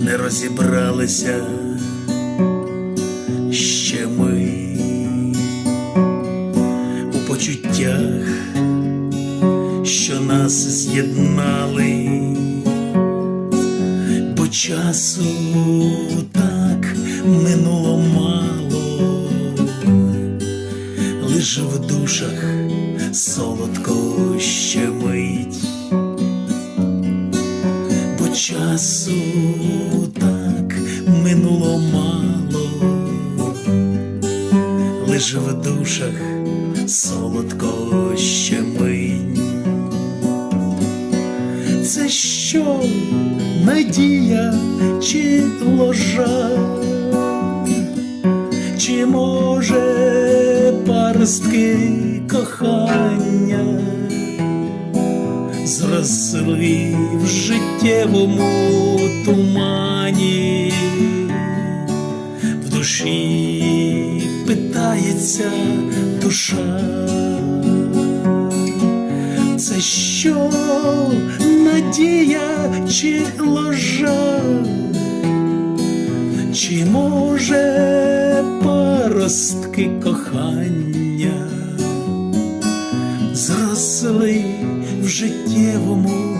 не розібралися ще ми у почуттях, що нас з'єднали, бо часу так минуло мало, лиш в душах солодко щемить, бо часу. Так минуло мало, лиш в душах солодко щемить. Це що надія чи ложа, чи може паростки кохання зросли в життєвому тумані, в душі питається душа. Це що надія чи ложа, чи може паростки кохання зросли в життєвому